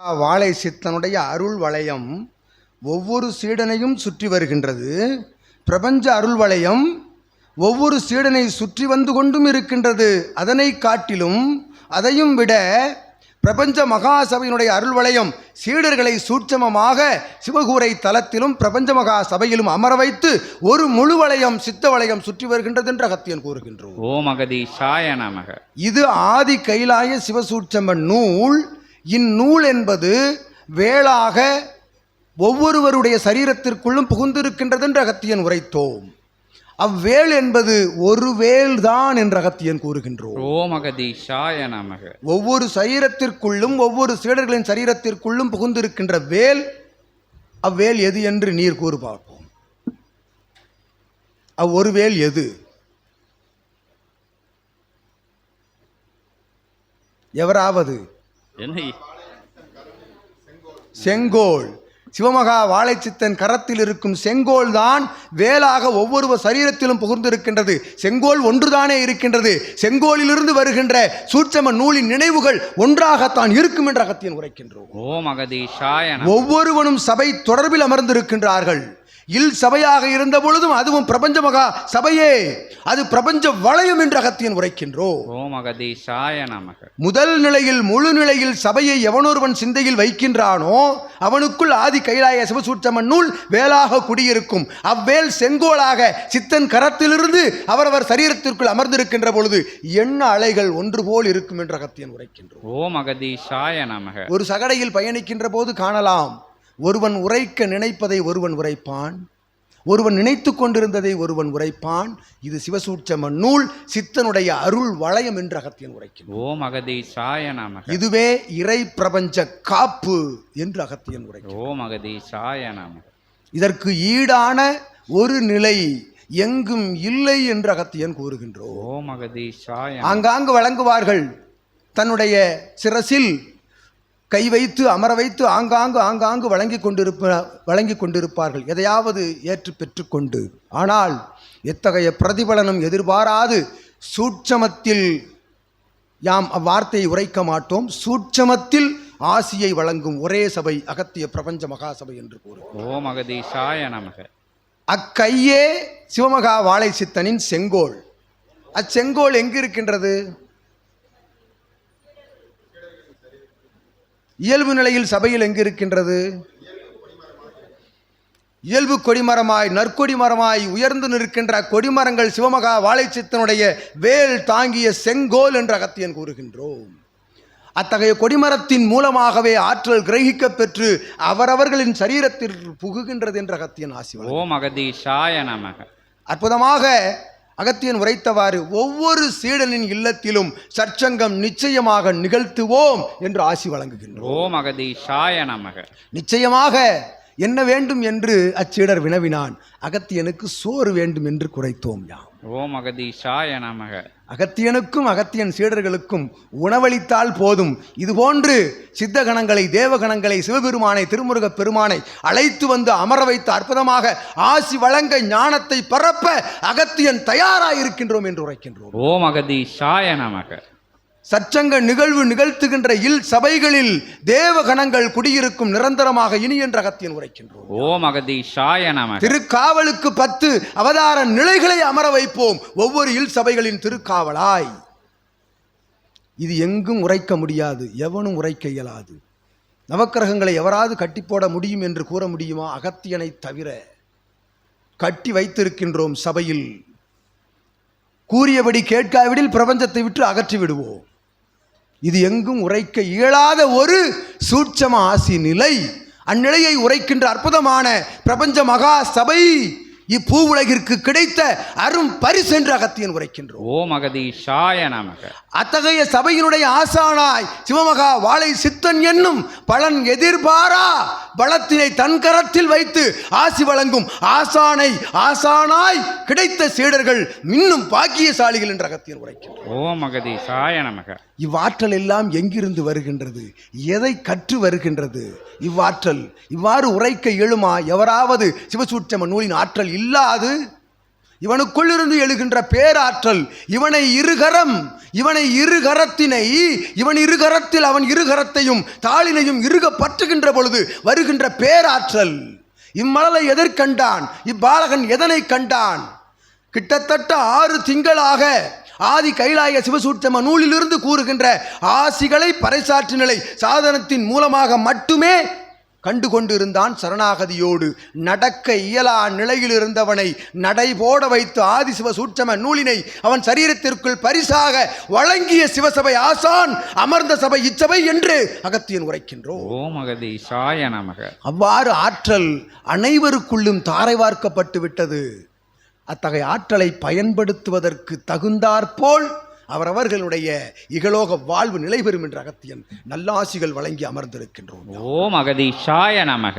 வாழை சித்தனுடைய அருள் வளையம் ஒவ்வொரு சீடனையும் சுற்றி வருகின்றது. பிரபஞ்ச அருள் வளையம் ஒவ்வொரு சீடனை சுற்றி வந்து கொண்டும் இருக்கின்றது. அதனை காட்டிலும் அதையும் விட பிரபஞ்ச மகாசபையினுடைய அருள் வளையம் சீடர்களை சூட்சமமாக சிவகூரை தலத்திலும் பிரபஞ்ச மகா சபையிலும் அமர வைத்து ஒரு முழு வளையம் சித்த வளையம் சுற்றி வருகின்றது என்று அகத்தியன் கூறுகின்றோம். ஓம் அகதீஷாய நமக. இது ஆதி கைலாய சிவசூட்சம நூல் இந்நூல் என்பது வேளாக ஒவ்வொருவருடைய சரீரத்திற்குள்ளும் புகுந்திருக்கின்றது என்று அகத்தியன் உரைத்தோம். அவ்வேள் என்பது ஒரு வேல்தான் என்று அகத்தியன் கூறுகின்றோம். ஓம் அகதீஷாய நமக. ஒவ்வொரு சரீரத்திற்குள்ளும் ஒவ்வொரு சீடர்களின் சரீரத்திற்குள்ளும் புகுந்திருக்கின்ற வேல் அவ்வேல் எது என்று நீர் கூறு பார்ப்போம். அவ்வொரு வேல் எது? எவராவது? என்ன செங்கோல். சிவமகா வாழைச்சித்தன் கரத்தில் இருக்கும் செங்கோல் தான் வேலாக ஒவ்வொருவர் சரீரத்திலும் புகுந்திருக்கின்றது. செங்கோல் ஒன்றுதானே இருக்கின்றது. செங்கோலிலிருந்து வருகின்ற சூட்சம நூலின் நினைவுகள் ஒன்றாகத்தான் இருக்கும் என்ற அகத்தியன் உரைக்கின்றோம். ஓம் அகதீஷாய ஒவ்வொருவனும் சபை தொடர்பில் அமர்ந்திருக்கின்றார்கள். இல் சபையாக இருந்த பொழுதும் அதுவும் பிரபஞ்ச மகா சபையே. அது பிரபஞ்ச வளையம் என்று அகத்தியன் உரைக்கின்றோம். முதல் நிலையில் முழு நிலையில் சபையை எவனொருவன் சிந்தையில் வைக்கின்றானோ அவனுக்குள் ஆதி கைலாய சிவசூட்சமன் நூல் வேலாக குடியிருக்கும். அவ்வேல் செங்கோலாக சித்தன் கரத்திலிருந்து அவரவர் சரீரத்திற்குள் அமர்ந்திருக்கின்ற பொழுது எண்ண அலைகள் ஒன்று போல் இருக்கும் என்று அகத்தியன் உரைக்கின்றோம். ஓம் அகதீஷாய நமக. ஒரு சகடையில் பயணிக்கின்ற போது காணலாம். ஒருவன் உரைக்க நினைப்பதை ஒருவன் உரைப்பான். ஒருவன் நினைத்து கொண்டிருந்ததை ஒருவன் உரைப்பான். இது சிவசூட்சம நூல் சித்தனுடைய அருள் வளையம் என்று அகத்தியன் உரைக்கின்றோம் ஓம் அகதீஷாய நமக. இதுவே இறை பிரபஞ்ச காப்பு என்று அகத்தியன் உரைக்கும் ஓம் அகதீஷாய நமக. இதற்கு ஈடான ஒரு நிலை எங்கும் இல்லை என்று அகத்தியன் கூறுகின்றோம். ஓம் அகதீஷாய ஆங்காங்கு வழங்குவார்கள் தன்னுடைய சிரசில் கை வைத்து அமர வைத்து ஆங்காங்கு ஆங்காங்கு வழங்கி கொண்டிருப்ப வழங்கி கொண்டிருப்பார்கள். எதையாவது ஏற்று பெற்றுக்கொண்டு. ஆனால் எத்தகைய பிரதிபலனும் எதிர்பாராது. சூட்சமத்தில் யாம் அவ்வார்த்தையை உரைக்க மாட்டோம். சூட்சமத்தில் ஆசியை வழங்கும் ஒரே சபை அகத்திய பிரபஞ்ச மகாசபை என்று கூறும் ஓம் அகதீஷாய நமக. அக்கையே சிவமகா வாழை சித்தனின் செங்கோல். அச்செங்கோல் எங்கு இருக்கின்றது இயல்பு நிலையில் சபையில் எங்கு இருக்கின்றது இயல்பு கொடிமரமாய் நற்கொடி மரமாய் உயர்ந்து நிற்கின்ற கொடிமரங்கள் சிவமகா வாழைச்சித்தனுடைய வேல் தாங்கிய செங்கோல் என்று அகத்தியன் கூறுகின்றோம். அத்தகைய கொடிமரத்தின் மூலமாகவே ஆற்றல் கிரகிக்கப் பெற்று அவரவர்களின் சரீரத்தில் புகுகின்றது என்று அகத்தியன் ஆசி ஓம் அகதீஷாய நமக. அற்புதமாக அகத்தியன் உரைத்தவாறு ஒவ்வொரு சீடனின் இல்லத்திலும் சற்சங்கம் நிச்சயமாக நிகழ்த்துவோம் என்று ஆசி வழங்குகின்றோம். அகதீஷாய நமக. நிச்சயமாக என்ன வேண்டும் என்று அச்சீடர் வினவினான். அகத்தியனுக்கு சோறு வேண்டும் என்று குறைத்தோம் யாம். ஓம் அகதீஷாய நமக. அகத்தியனுக்கும் அகத்தியன் சீடர்களுக்கும் உணவளித்தால் போதும். இதுபோன்று சித்தகணங்களை தேவகணங்களை சிவபெருமானை திருமுருகப் பெருமானை அழைத்து வந்து அமர வைத்து அற்புதமாக ஆசி வழங்க ஞானத்தை பரப்ப அகத்தியன் தயாராயிருக்கின்றோம் என்று உரைக்கின்றோம். ஓம் அகதீஷாய நமக. சச்சங்க நிகழ்வு நிகழ்த்துகின்ற இல் சபைகளில் தேவகணங்கள் குடியிருக்கும் நிரந்தரமாக இனி என்ற அகத்தியன் உரைக்கின்றோம். ஓம் அகதீஷாய நமக. திருக்காவலுக்கு பத்து அவதார நிலைகளை அமர வைப்போம். ஒவ்வொரு இல் சபைகளின் திருக்காவலாய். இது எங்கும் உரைக்க முடியாது எவனும் உரைக்க இயலாது. நவக்கிரகங்களை எவராது கட்டி போட முடியும் என்று கூற முடியுமா அகத்தியனை தவிர? கட்டி வைத்திருக்கின்றோம் சபையில். கூறியபடி கேட்காவிடில் பிரபஞ்சத்தை விட்டு அகற்றி விடுவோம் இது எங்கும் உரைக்க இயலாத ஒரு சூட்சம ஆசி நிலை. அந்நிலையை உரைக்கின்ற அற்புதமான பிரபஞ்ச மகா சபை இப்பூ உலகிற்கு கிடைத்த அரும் பரிசு என்று அகத்தியன் உரைக்கின்றோம். ஓம் அகதீஷாய நமக. அத்தகைய சபையினுடைய ஆசானாய் சிவமகா வாழை சித்தன் என்னும் பலன் எதிர்பாரா பலத்தினை தன் கரத்தில் வைத்து ஆசி வழங்கும் ஆசானை ஆசானாய் கிடைத்த சீடர்கள் இன்னும் பாக்கியசாலிகள் என்று அகத்தியன் உரைக்கின்றோம் ஓம் அகதீஷாய நமக. இவ்வாற்றல் எல்லாம் எங்கிருந்து வருகின்றது? எதை கற்று வருகின்றது? இவ்வாற்றல் இவ்வாறு உரைக்க எழுமா? எவராவது சிவசூட்சம நூலின் ஆற்றல் இல்லாது இவனுக்குள் இருந்து எழுகின்ற பேராற்றல் இவனை இருகரம் இவனை இருகரத்தினை இவன் இருகரத்தில் அவன் இருகரத்தையும் தாளினையும் இருக பற்றுகின்ற பொழுது வருகின்ற பேராற்றல். இம்மலலை எதற்கண்டான் இப்பாலகன் எதனை கண்டான்? கிட்டத்தட்ட ஆறு திங்களாக ஆதி கைலாய சிவசூட்சம நூலிலிருந்து கூறுகின்ற ஆசிகளை பறைசாற்று நிலை சாதனத்தின் மூலமாக மட்டுமே கண்டு கொண்டிருந்தான் சரணாகதியோடு. நடக்க இயலா நிலையில் இருந்தவனை நடைபோட வைத்து ஆதி சிவ சூட்சம நூலினை அவன் சரீரத்திற்குள் பரிசாக வழங்கிய சிவசபை ஆசான் அமர்ந்த சபை இச்சபை என்று அகத்தியன் உரைக்கின்றோம். ஓம் அகதீஷாய நமக. அவ்வாறு ஆற்றல் அனைவருக்குள்ளும் தாரை வார்க்கப்பட்டு விட்டது. அத்தகைய ஆற்றலை பயன்படுத்துவதற்கு தகுந்தாற்போல் அவரவர்களுடைய இகலோக வாழ்வு நிலை பெறும் என்ற அகத்தியன் நல்லாசிகள் வழங்கி அமர்ந்திருக்கின்றோம். ஓம் அகதீஷாய நமக.